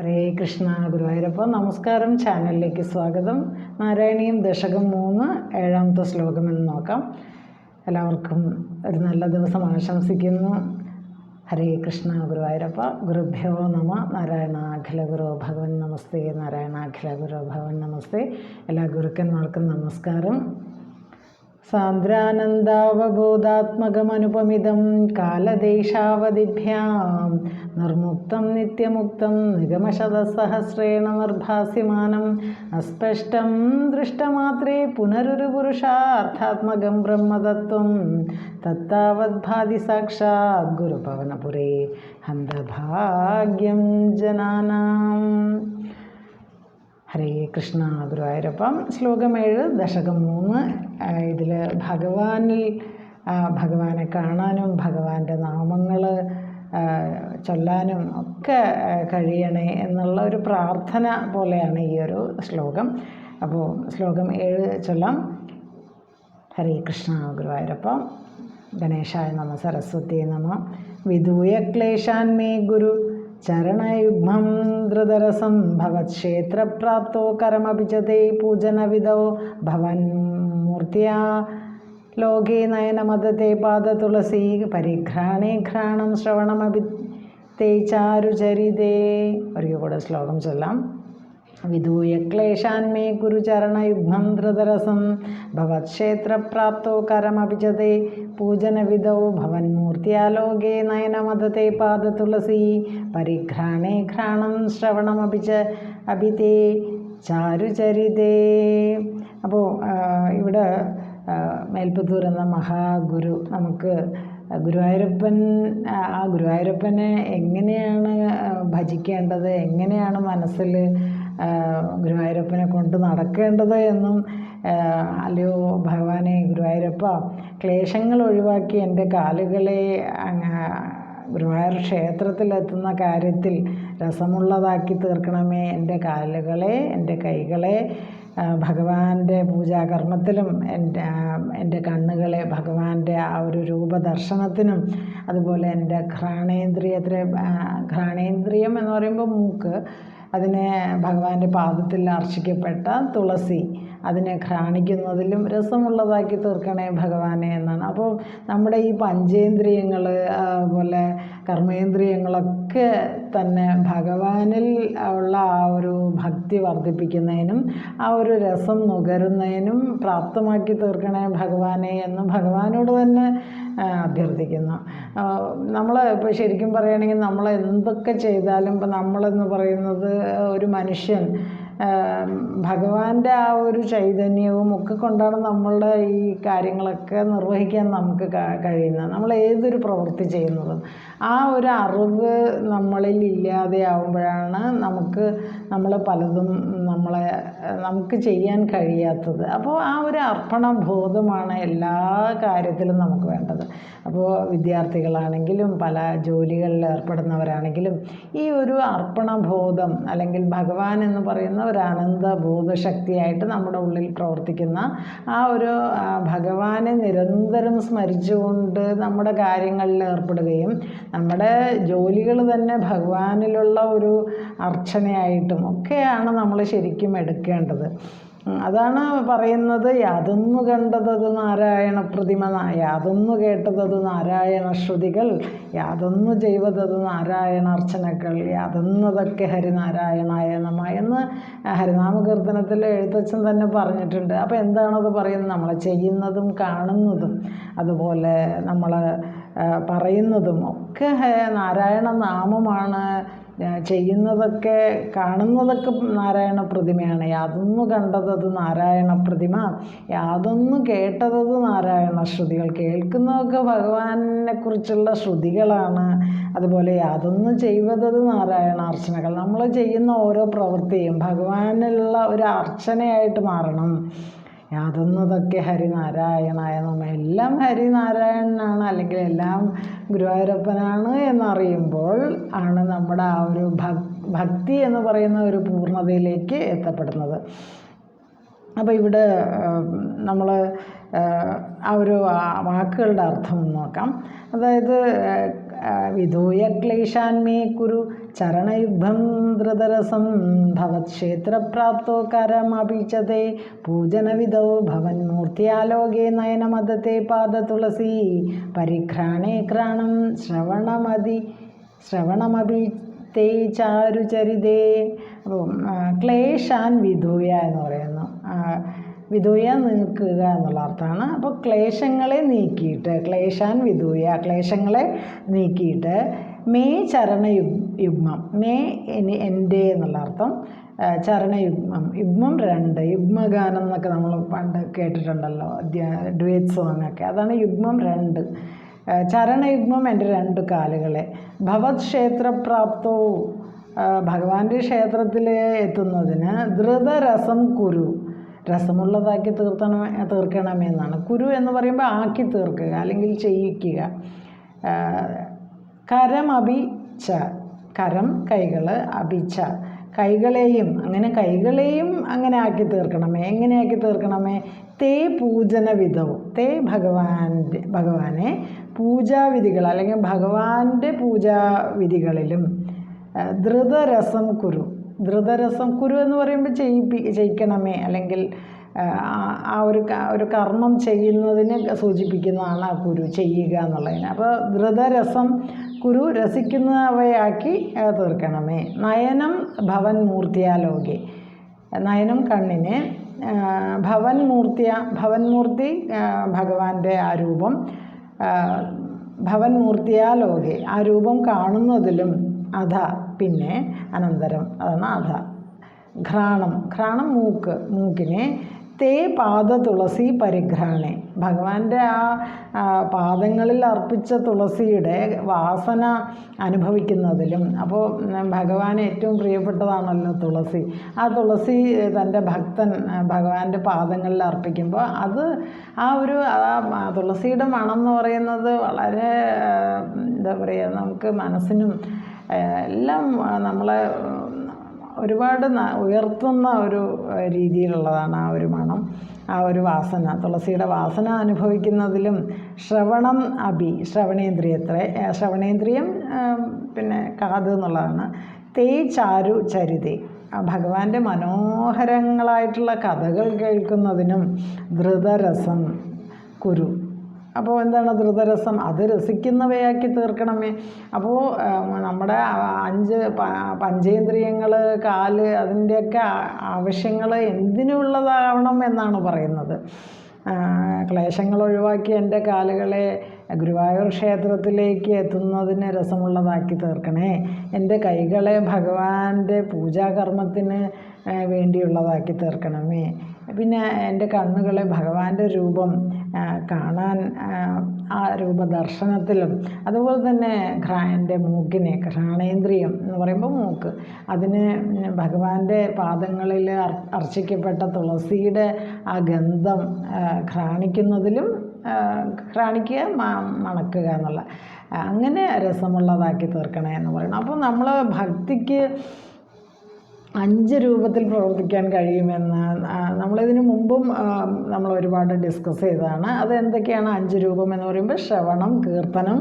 ഹരേ കൃഷ്ണ ഗുരുവായൂരപ്പ. നമസ്കാരം. ചാനലിലേക്ക് സ്വാഗതം. നാരായണീയം ദശകം മൂന്ന് ഏഴാമത്തെ ശ്ലോകം എന്ന് നോക്കാം. എല്ലാവർക്കും ഒരു നല്ല ദിവസം ആശംസിക്കുന്നു. ഹരേ കൃഷ്ണ ഗുരുവായൂരപ്പ. ഗുരുഭ്യോ നമ. നാരായണ അഖില ഗുരു ഭഗവൻ നമസ്തേ. നാരായണ അഖില ഗുരു ഭഗവൻ നമസ്തേ. എല്ലാ ഗുരുക്കന്മാർക്കും നമസ്കാരം. സാന്ദ്രാനന്ദാവബോധാത്മകമനുപമിതം കാലദേശാവധിഭ്യാം നിർമുക്തം നിത്യമുക്തം നിഗമശതസഹസ്രേണ നിർഭാസ്യമാനം അസ്പഷ്ടം ദൃഷ്ടമാത്രേ പുനരൊരു പുരുഷാർത്ഥാത്മകം ബ്രഹ്മതത്വം തത്താവദ്ഭാതി സാക്ഷാത് ഗുരുഭവനപുരേ ഹന്തഭാഗ്യം ജനാനാം. ഹരേ കൃഷ്ണ ഗുരുവായൂരപ്പം. ശ്ലോകം ഏഴ് ദശകം മൂന്ന്. ഇതിൽ ഭഗവാനിൽ ഭഗവാനെ കാണാനും ഭഗവാന്റെ നാമങ്ങൾ ചൊല്ലാനും ഒക്കെ കഴിയണേ എന്നുള്ള ഒരു പ്രാർത്ഥന പോലെയാണ് ഈ ഒരു ശ്ലോകം. അപ്പോൾ ശ്ലോകം ഏഴ് ചൊല്ലാം. ഹരേ കൃഷ്ണ ഗുരുവായൂരപ്പം. ഗണേശായ നമ സരസ്വതി നമ. വിദൂയ ക്ലേശാൻ മേ ഗുരു. ചരണയുഗ്മം ധൃതരസം ഭവത്ക്ഷേത്രപ്രാപ്തോ കരമപി തേ പൂജനവിധോ. ഭവൻ മൂർത്തിയാ ലോകേ നയനമതത്തെ പാദതുളസി പരിഘ്രാണേ ഘ്രാണം ശ്രവണമപി തേ ചാരുചരിതേ. ഒരിക്കൽ കൂടെ ശ്ലോകം ചൊല്ലാം. വിദൂയ ക്ലേശാൻ മേ ഗുരുചരണയുഗ്മം ധൃതരസം. ഭവത്ക്ഷേത്രപ്രാപ്തോ കരമഭിജതേ. പൂജനവിധൗ ഭവന്മൂർത്തിയാലോകേ നയനമദത്തെ പാദതുളസി. പരിഘ്രാണേ ഘ്രാണം ശ്രവണമഭിജ അഭിതേ. ചാരുചരിതേ. അപ്പോൾ ഇവിടെ മേൽപ്പത്തൂർ എന്ന മഹാഗുരു നമുക്ക് ഗുരുവായൂരപ്പൻ ആ, ഗുരുവായൂരപ്പനെ എങ്ങനെയാണ് ഭജിക്കേണ്ടത്? എങ്ങനെയാണ് മനസ്സിൽ ഗുരുവായൂരപ്പനെ കൊണ്ട് നടക്കേണ്ടത് എന്നും അല്ലയോ ഭഗവാനെ ഗുരുവായൂരപ്പ ക്ലേശങ്ങൾ ഒഴിവാക്കി എന്റെ കാലുകളെ ഗുരുവായൂർ ക്ഷേത്രത്തിലെത്തുന്ന കാര്യത്തിൽ രസമുള്ളതാക്കി തീർക്കണമേ. എന്റെ കാലുകളെ എന്റെ കൈകളെ ഭഗവാന്റെ പൂജാകർമ്മത്തിലും എന്റെ എന്റെ കണ്ണുകളെ ഭഗവാന്റെ ആ ഒരു രൂപദർശനത്തിനും അതുപോലെ എന്റെ ഘ്രാണേന്ദ്രിയത്തിലെ ഘ്രാണേന്ദ്രിയം എന്ന് പറയുമ്പോൾ മൂക്ക് അതിനെ ഭഗവാന്റെ പാദത്തിൽ അർച്ചിക്കപ്പെട്ട തുളസി അതിനെ ഘ്രാണിക്കുന്നതിലും രസമുള്ളതാക്കി തീർക്കണേ ഭഗവാനെ എന്നാണ്. അപ്പോൾ നമ്മുടെ ഈ പഞ്ചേന്ദ്രിയങ്ങൾ അതുപോലെ കർമ്മേന്ദ്രിയങ്ങളൊക്കെ തന്നെ ഭഗവാനിൽ ഉള്ള ആ ഒരു ഭക്തി വർദ്ധിപ്പിക്കുന്നതിനും ആ ഒരു രസം നുകരുന്നതിനും പ്രാപ്തമാക്കി തീർക്കണേ ഭഗവാനെ എന്ന് ഭഗവാനോട് തന്നെ അഭ്യർത്ഥിക്കുന്നു. നമ്മൾ ഇപ്പോൾ ശരിക്കും പറയുകയാണെങ്കിൽ നമ്മൾ എന്തൊക്കെ ചെയ്താലും ഇപ്പം നമ്മളെന്ന് പറയുന്നത് ഒരു മനുഷ്യൻ ഭഗവാന്റെ ആ ഒരു ചൈതന്യവും ഒക്കെ കൊണ്ടാണ് നമ്മളുടെ ഈ കാര്യങ്ങളൊക്കെ നിർവഹിക്കാൻ നമുക്ക് കഴിയുന്നത്. നമ്മൾ ഏതൊരു പ്രവൃത്തി ചെയ്യുന്നതും ആ ഒരു അറിവ് നമ്മളിൽ ഇല്ലാതെയാവുമ്പോഴാണ് നമുക്ക് നമ്മൾ പലതും നമ്മളെ നമുക്ക് ചെയ്യാൻ കഴിയാത്തത്. അപ്പോൾ ആ ഒരു അർപ്പണ ബോധമാണ് എല്ലാ കാര്യത്തിലും നമുക്ക് വേണ്ടത്. അപ്പോൾ വിദ്യാർത്ഥികളാണെങ്കിലും പല ജോലികളിൽ ഏർപ്പെടുന്നവരാണെങ്കിലും ഈ ഒരു അർപ്പണ ബോധം അല്ലെങ്കിൽ ഭഗവാൻ എന്ന് പറയുന്ന ഒരു അനന്ത ബോധശക്തിയായിട്ട് നമ്മുടെ ഉള്ളിൽ പ്രവർത്തിക്കുന്ന ആ ഒരു ഭഗവാനെ നിരന്തരം സ്മരിച്ചുകൊണ്ട് നമ്മുടെ കാര്യങ്ങളിൽ ഏർപ്പെടുകയും നമ്മുടെ ജോലികൾ തന്നെ ഭഗവാനിലുള്ള ഒരു അർച്ചനയായിട്ടും ഒക്കെയാണ് നമ്മൾ ശരിക്കും എടുക്കേണ്ടത്. അതാണ് പറയുന്നത്. യാതൊന്നു കണ്ടതത് നാരായണ പ്രതിമ യാതൊന്നു കേട്ടതത് നാരായണ ശ്രുതികൾ യാതൊന്നു ചെയ്വതത് നാരായണ അർച്ചനകൾ യാതൊന്നതൊക്കെ ഹരിനാരായണായ നമ എന്ന് ഹരിനാമകീർത്തനത്തിൽ എഴുത്തച്ഛൻ തന്നെ പറഞ്ഞിട്ടുണ്ട്. അപ്പോൾ എന്താണത് പറയുന്നത്? നമ്മൾ ചെയ്യുന്നതും കാണുന്നതും അതുപോലെ നമ്മൾ പറയുന്നതും ഒക്കെ നാരായണ നാമമാണ് ചെയ്യുന്നതൊക്കെ കാണുന്നതൊക്കെ നാരായണ പ്രതിമയാണ്. യാതൊന്നു കണ്ടതത് നാരായണ പ്രതിമ യാതൊന്നു കേട്ടതത് നാരായണ ശ്രുതികൾ. കേൾക്കുന്നതൊക്കെ ഭഗവാനെ കുറിച്ചുള്ള ശ്രുതികളാണ്. അതുപോലെ യാതൊന്നു ചെയ്യുന്നത് നാരായണ അർച്ചനകൾ. നമ്മൾ ചെയ്യുന്ന ഓരോ പ്രവൃത്തിയും ഭഗവാനുള്ള ഒരു അർച്ചനയായിട്ട് മാറണം. യാതൊന്നതൊക്കെ ഹരിനാരായണായ നമ്മ എല്ലാം ഹരിനാരായണനാണ് അല്ലെങ്കിൽ എല്ലാം ഗുരുവായൂരപ്പനാണ് എന്നറിയുമ്പോൾ ആണ് നമ്മുടെ ആ ഒരു ഭക് ഭക്തി എന്ന് പറയുന്ന ഒരു പൂർണതയിലേക്ക് എത്തപ്പെടുന്നത്. അപ്പോൾ ഇവിടെ നമ്മൾ ആ ഒരു വാക്കുകളുടെ അർത്ഥം നോക്കാം. അതായത് വിധൂയ ക്ലേശാൻ മേ കുരു ചരണയുഗ്ധം ധൃതരസം ഭവത്ക്ഷേത്രപ്രാപ്തോ കരമപീച്ചത്തെ പൂജനവിധൗ ഭവൻ മൂർത്തിയാലോകേ നയനമദത്തെ പാദതുളസി പരിഘ്രാണേ ക്രാണം ശ്രവണമതി ശ്രവണമപി തേ ചാരുചരിതേ ക്ലേശാൻ വിധൂയ എന്ന് പറയുന്നു. വിധൂയ നീക്കുക എന്നുള്ള അർത്ഥമാണ്. അപ്പോൾ ക്ലേശങ്ങളെ നീക്കിയിട്ട് ക്ലേശാൻ വിധൂയ ക്ലേശങ്ങളെ നീക്കിയിട്ട് മേ ചരണയു യുഗ്മം മേ എനി എന്റെ എന്നുള്ള അർത്ഥം ചരണയുഗ്മം യുഗ്മം രണ്ട് യുഗ്മഗാനം എന്നൊക്കെ നമ്മൾ പണ്ട് കേട്ടിട്ടുണ്ടല്ലോ ഡുവേറ്റ് സോങ് ഒക്കെ അതാണ് യുഗ്മം രണ്ട്. ചരണയുഗ്മം എന്റെ രണ്ട് കാലുകളെ. ഭവത് ക്ഷേത്രപ്രാപ്തവും ഭഗവാന്റെ ക്ഷേത്രത്തിൽ എത്തുന്നതിന് ധൃതരസം കുരു. രസമുള്ളതാക്കി തീർത്തണമേ തീർക്കണമെന്നാണ് കുരു എന്ന് പറയുമ്പോൾ ആക്കി തീർക്കുക അല്ലെങ്കിൽ ചെയ്യിക്കുക. കരം അഭിച്ച കരം കൈകൾ അഭിച്ച. കൈകളെയും അങ്ങനെ കൈകളെയും അങ്ങനെ ആക്കി തീർക്കണമേ. എങ്ങനെയാക്കി തീർക്കണമേ? തേ പൂജന വിധവും തേ ഭഗവാന്റെ ഭഗവാനെ പൂജാവിധികൾ അല്ലെങ്കിൽ ഭഗവാന്റെ പൂജാവിധികളിലും ധൃതരസം കുരു. ധൃതരസം കുരു എന്ന് പറയുമ്പോൾ ചെയ്യിപ്പി ചെയ്യിക്കണമേ അല്ലെങ്കിൽ ആ, ഒരു ഒരു കർമ്മം ചെയ്യുന്നതിനെ സൂചിപ്പിക്കുന്നതാണ് ആ കുരു ചെയ്യുക എന്നുള്ളതിന്. അപ്പോൾ ധൃതരസം കുരു രസിക്കുന്നവയാക്കി തീർക്കണമേ. നയനം ഭവൻ മൂർത്തിയാലോകെ നയനം കണ്ണിനെ ഭവൻ മൂർത്തിയ ഭവൻ മൂർത്തി ഭഗവാന്റെ ആ രൂപം ഭവൻ മൂർത്തിയാലോകെ ആ രൂപം കാണുന്നതിലും അധ പിന്നെ അനന്തരം അതാണ് അധ. ഘ്രാണം ഘ്രാണം മൂക്ക് മൂക്കിനെ തേ പാദ തുളസി പരിഘ്രാണെ. ഭഗവാന്റെ ആ പാദങ്ങളിൽ അർപ്പിച്ച തുളസിയുടെ വാസന അനുഭവിക്കുന്നതിലും അപ്പോൾ ഭഗവാൻ ഏറ്റവും പ്രിയപ്പെട്ടതാണല്ലോ തുളസി. ആ തുളസി തന്റെ ഭക്തൻ ഭഗവാന്റെ പാദങ്ങളിൽ അർപ്പിക്കുമ്പോൾ അത് ആ ഒരു തുളസിയുടെ മണം എന്ന് പറയുന്നത് വളരെ എന്താ പറയുക നമുക്ക് മനസ്സിനും എല്ലാം നമ്മളെ ഒരുപാട് ഉയർത്തുന്ന ഒരു രീതിയിലുള്ളതാണ് ആ ഒരു മണം ആ ഒരു വാസന. തുളസിയുടെ വാസന അനുഭവിക്കുന്നതിലും ശ്രവണം അഭി ശ്രവണേന്ദ്രിയത്തെ ശ്രവണേന്ദ്രിയം പിന്നെ കാത് എന്നുള്ളതാണ്. തേ ചാരു ചരിതേ. ഭഗവാന്റെ മനോഹരങ്ങളായിട്ടുള്ള കഥകൾ കേൾക്കുന്നതിനും ധൃതരസം കുരു. അപ്പോൾ എന്താണ് ധൃതരസം? അത് രസിക്കുന്നവയാക്കി തീർക്കണമേ. അപ്പോൾ നമ്മുടെ അഞ്ച് പഞ്ചേന്ദ്രിയങ്ങൾ കാൽ അതിന്റെയൊക്കെ ആവശ്യങ്ങൾ എന്തിനുള്ളതാവണം എന്നാണ് പറയുന്നത്. ക്ലേശങ്ങൾ ഒഴിവാക്കി എന്റെ കാലുകളെ ഗുരുവായൂർ ക്ഷേത്രത്തിലേക്ക് എത്തുന്നതിന് രസമുള്ളതാക്കി തീർക്കണേ. എന്റെ കൈകളെ ഭഗവാന്റെ പൂജാകർമ്മത്തിന് വേണ്ടിയുള്ളതാക്കി തീർക്കണമേ. പിന്നെ എന്റെ കണ്ണുകളെ ഭഗവാന്റെ രൂപം കാണാൻ ആ, രൂപ രൂപദർശനത്തിലും അതുപോലെ തന്നെ എന്റെ മൂക്കിനെ ഘ്രാണേന്ദ്രിയം എന്ന് പറയുമ്പോൾ മൂക്ക്. അതിന് ഭഗവാന്റെ പാദങ്ങളിൽ അർ- അർച്ചിക്കപ്പെട്ട തുളസിയുടെ ആ ഗന്ധം ഘ്രാണിക്കുന്നതിലും ഘ്രാണിക്കുക മണക്കുക എന്നുള്ള അങ്ങനെ രസമുള്ളതാക്കി തീർക്കണേ എന്ന് പറയണം അപ്പോൾ നമ്മൾ ഭക്തിക്ക് അഞ്ച് രൂപത്തിൽ പ്രവർത്തിക്കാൻ കഴിയുമെന്ന് നമ്മളിതിനു മുമ്പും നമ്മൾ ഒരുപാട് ഡിസ്കസ് ചെയ്തതാണ്. അത് എന്തൊക്കെയാണ് അഞ്ച് രൂപം എന്ന് പറയുമ്പോൾ ശ്രവണം കീർത്തനം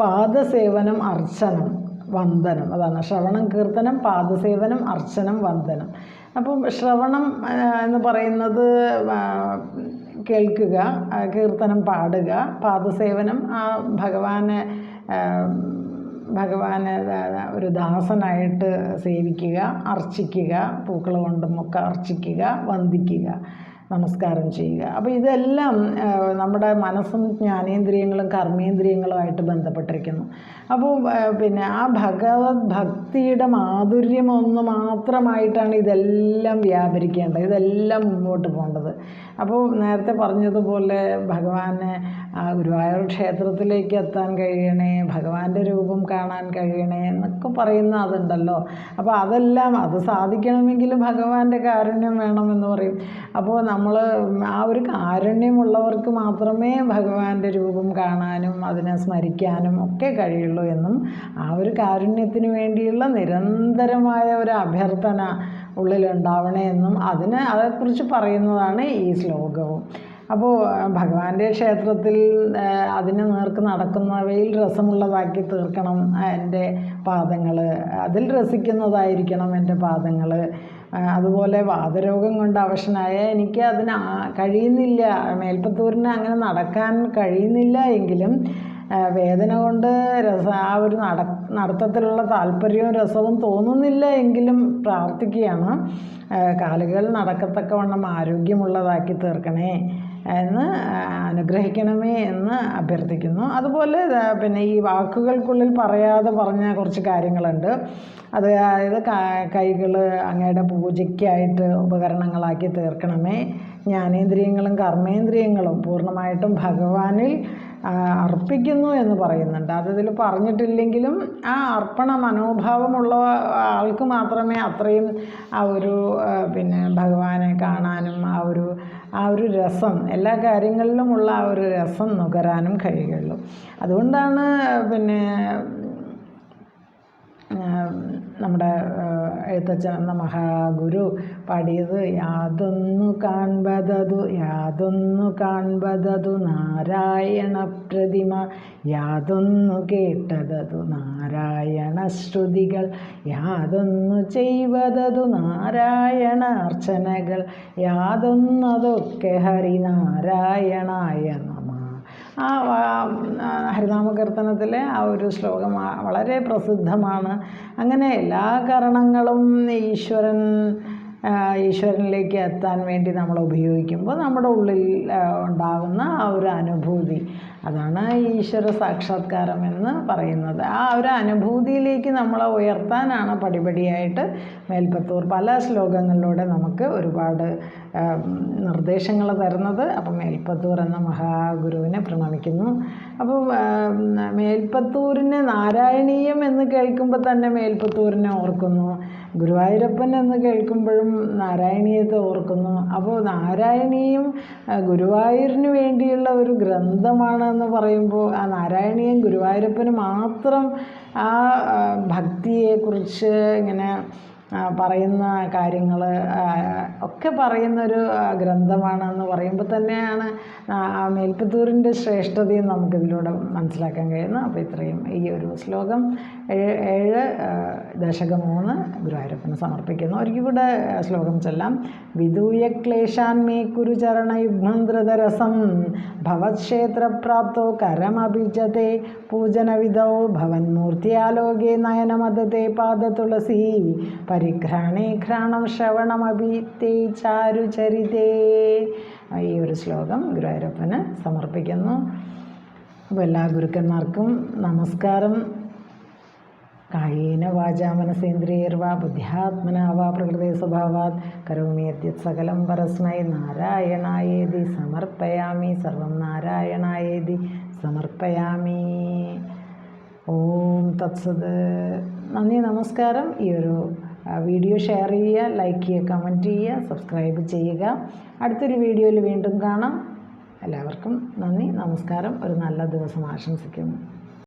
പാദസേവനം അർച്ചനം വന്ദനം. അതാണ് ശ്രവണം കീർത്തനം പാദസേവനം അർച്ചനം വന്ദനം. അപ്പം ശ്രവണം എന്ന് പറയുന്നത് കേൾക്കുക കീർത്തനം പാടുക പാദസേവനം ആ ഭഗവാനെ ഭഗവാനെ ഒരു ദാസനായിട്ട് സേവിക്കുക അർച്ചിക്കുക പൂക്കൾ കൊണ്ടും ഒക്കെ അർച്ചിക്കുക വന്ദിക്കുക. നമസ്കാരം ചെയ്യുക. അപ്പോൾ ഇതെല്ലാം നമ്മുടെ മനസ്സും ജ്ഞാനേന്ദ്രിയങ്ങളും കർമ്മേന്ദ്രിയങ്ങളുമായിട്ട് ബന്ധപ്പെട്ടിരിക്കുന്നു. അപ്പോൾ പിന്നെ ആ ഭഗവത് ഭക്തിയുടെ മാധുര്യം ഒന്ന് മാത്രമായിട്ടാണ് ഇതെല്ലാം വ്യാപരിക്കേണ്ടത്. ഇതെല്ലാം മുമ്പോട്ട് പോകേണ്ടത്. അപ്പോൾ നേരത്തെ പറഞ്ഞതുപോലെ ഭഗവാനെ ഗുരുവായൂർ ക്ഷേത്രത്തിലേക്ക് എത്താൻ കഴിയണേ ഭഗവാന്റെ രൂപം കാണാൻ കഴിയണേ എന്നൊക്കെ പറയുന്ന അതുണ്ടല്ലോ. അപ്പോൾ അതെല്ലാം അത് സാധിക്കണമെങ്കിൽ ഭഗവാന്റെ കാരുണ്യം വേണമെന്ന് പറയും. അപ്പോൾ നമ്മൾ ആ ഒരു കാരുണ്യമുള്ളവർക്ക് മാത്രമേ ഭഗവാന്റെ രൂപം കാണാനും അതിനെ സ്മരിക്കാനും ഒക്കെ കഴിയുള്ളൂ എന്നും ആ ഒരു കാരുണ്യത്തിന് വേണ്ടിയുള്ള നിരന്തരമായ ഒരു അഭ്യർത്ഥന ഉള്ളിലുണ്ടാവണേ എന്നും അതിന് അതേക്കുറിച്ച് പറയുന്നതാണ് ഈ ശ്ലോകവും. അപ്പോൾ ഭഗവാന്റെ ക്ഷേത്രത്തിൽ അതിന് നേർക്ക് നടക്കുന്നവയിൽ രസമുള്ളതാക്കി തീർക്കണം എന്റെ പാദങ്ങൾ അതിൽ രസിക്കുന്നതായിരിക്കണം എന്റെ പാദങ്ങൾ അതുപോലെ വാതരോഗം കൊണ്ട് അവശനായ എനിക്ക് അതിന് കഴിയുന്നില്ല. മേൽപ്പത്തൂരിന് അങ്ങനെ നടക്കാൻ കഴിയുന്നില്ല എങ്കിലും വേദന കൊണ്ട് രസ ആ ഒരു നട നടത്തത്തിലുള്ള താല്പര്യവും രസവും തോന്നുന്നില്ല എങ്കിലും പ്രാർത്ഥിക്കുകയാണ്. കാലുകൾ നടക്കത്തക്കവണ്ണം ആരോഗ്യമുള്ളതാക്കി തീർക്കണേ. എന്ന് അനുഗ്രഹിക്കണമേ എന്ന് അഭ്യർത്ഥിക്കുന്നു. അതുപോലെ പിന്നെ ഈ വാക്കുകൾക്കുള്ളിൽ പറയാതെ പറഞ്ഞ കുറച്ച് കാര്യങ്ങളുണ്ട്. അതായത് കൈകൾ അങ്ങയുടെ പൂജയ്ക്കായിട്ട് ഉപകരണങ്ങളാക്കി തീർക്കണമേ. ജ്ഞാനേന്ദ്രിയങ്ങളും കർമ്മേന്ദ്രിയങ്ങളും പൂർണമായിട്ടും ഭഗവാനിൽ അർപ്പിക്കുന്നു എന്ന് പറയുന്നുണ്ട്. അതിൽ പറഞ്ഞിട്ടില്ലെങ്കിലും ആ അർപ്പണ മനോഭാവമുള്ള ആൾക്ക് മാത്രമേ അത്രയും ആ ഒരു പിന്നെ ഭഗവാനെ കാണാനും ആ ഒരു ആ ഒരു രസം എല്ലാ കാര്യങ്ങളിലുമുള്ള ആ ഒരു രസം നുകരാനും കഴിയുള്ളൂ. അതുകൊണ്ടാണ് പിന്നെ നമ്മുടെ എഴുത്തച്ഛൻ എന്ന മഹാഗുരു പാടിയത് യാതൊന്നു കാൺപതതു യാതൊന്നു കാൺപതതു നാരായണ പ്രതിമ യാതൊന്നു കേട്ടതതു നാരായണ ശ്രുതികൾ യാതൊന്നു ചെയ്വതതു നാരായണ അർച്ചനകൾ യാതൊന്നതൊക്കെ ഹരിനാരായണായ ആ ഹരിനാമകീർത്തനത്തിലെ ആ ഒരു ശ്ലോകം വളരെ പ്രസിദ്ധമാണ്. അങ്ങനെ എല്ലാ കാരണങ്ങളും ഈശ്വരൻ ഈശ്വരനിലേക്ക് എത്താൻ വേണ്ടി നമ്മൾ ഉപയോഗിക്കുമ്പോൾ നമ്മുടെ ഉള്ളിൽ ഉണ്ടാകുന്ന ആ ഒരു അനുഭൂതി. അതാണ് ഈശ്വര സാക്ഷാത്കാരം എന്ന് പറയുന്നത്. ആ ഒരു അനുഭൂതിയിലേക്ക് നമ്മളെ ഉയർത്താനാണ് പടിപടിയായിട്ട് മേൽപ്പത്തൂർ പല ശ്ലോകങ്ങളിലൂടെ നമുക്ക് ഒരുപാട് നിർദ്ദേശങ്ങൾ തരുന്നത്. അപ്പം മേൽപ്പത്തൂർ എന്ന മഹാഗുരുവിനെ പ്രണമിക്കുന്നു. അപ്പോൾ മേൽപ്പത്തൂരിനെ നാരായണീയം എന്ന് കേൾക്കുമ്പോൾ തന്നെ മേൽപ്പത്തൂരിനെ ഓർക്കുന്നു. ഗുരുവായൂരപ്പൻ എന്ന് കേൾക്കുമ്പോഴും നാരായണീയത്തെ ഓർക്കുന്നു. അപ്പോൾ നാരായണീയം ഗുരുവായൂരിന് വേണ്ടിയുള്ള ഒരു ഗ്രന്ഥമാണ് എന്ന് പറയുമ്പോൾ ആ നാരായണീയം ഗുരുവായൂരപ്പന് മാത്രം ആ ഭക്തിയെക്കുറിച്ച് ഇങ്ങനെ പറയുന്ന കാര്യങ്ങൾ ഒക്കെ പറയുന്നൊരു ഗ്രന്ഥമാണെന്ന് പറയുമ്പോൾ തന്നെയാണ് മേൽപ്പത്തൂരിന്റെ ശ്രേഷ്ഠതയും നമുക്കിതിലൂടെ മനസ്സിലാക്കാൻ കഴിയുന്നത്. അപ്പോൾ ഇത്രയും ഈ ഒരു ശ്ലോകം ഏഴ് ഏഴ് ദശകം മൂന്ന് ഗുരുവായൂരപ്പന് സമർപ്പിക്കുന്നു. ഒരിക്കൽ കൂടെ ശ്ലോകം ചെല്ലാം. വിദൂയ ക്ലേശാൻ മേ കുരുചരണയുഗ്മം ഭവത്ക്ഷേത്രപ്രാപ്തോ കരമഭിജത്തെ പൂജനവിധൗ ഭവന്മൂർത്തിയാലോകേ നയനമദത്തെ പാദതുളസി പരിഘ്രാണേ ഘ്രാണം ശ്രവണമഭി തേ ചാരുചരിതേ ഈ ഒരു ശ്ലോകം ഗുരുവായൂരപ്പന് സമർപ്പിക്കുന്നു. അപ്പോൾ എല്ലാ ഗുരുക്കന്മാർക്കും നമസ്കാരം. കായേന വാചാ മനസേന്ദ്രിയർവാ ബുദ്ധ്യാത്മനാ വാ പ്രകൃതി സ്വഭാവാത്. കരോമി യദ്യത് സകലം പരസ്മൈ നാരായണായേതി സമർപ്പയാമി. സർവം നാരായണായേതി സമർപ്പയാമി. ഓം തത്സത്. നന്ദി നമസ്കാരം. ഈ ഒരു വീഡിയോ ഷെയർ ചെയ്യുക ലൈക്ക് ചെയ്യുക കമന്റ് ചെയ്യുക സബ്സ്ക്രൈബ് ചെയ്യുക. അടുത്തൊരു വീഡിയോയിൽ വീണ്ടും കാണാം. എല്ലാവർക്കും നന്ദി നമസ്കാരം. ഒരു നല്ല ദിവസം ആശംസിക്കുന്നു.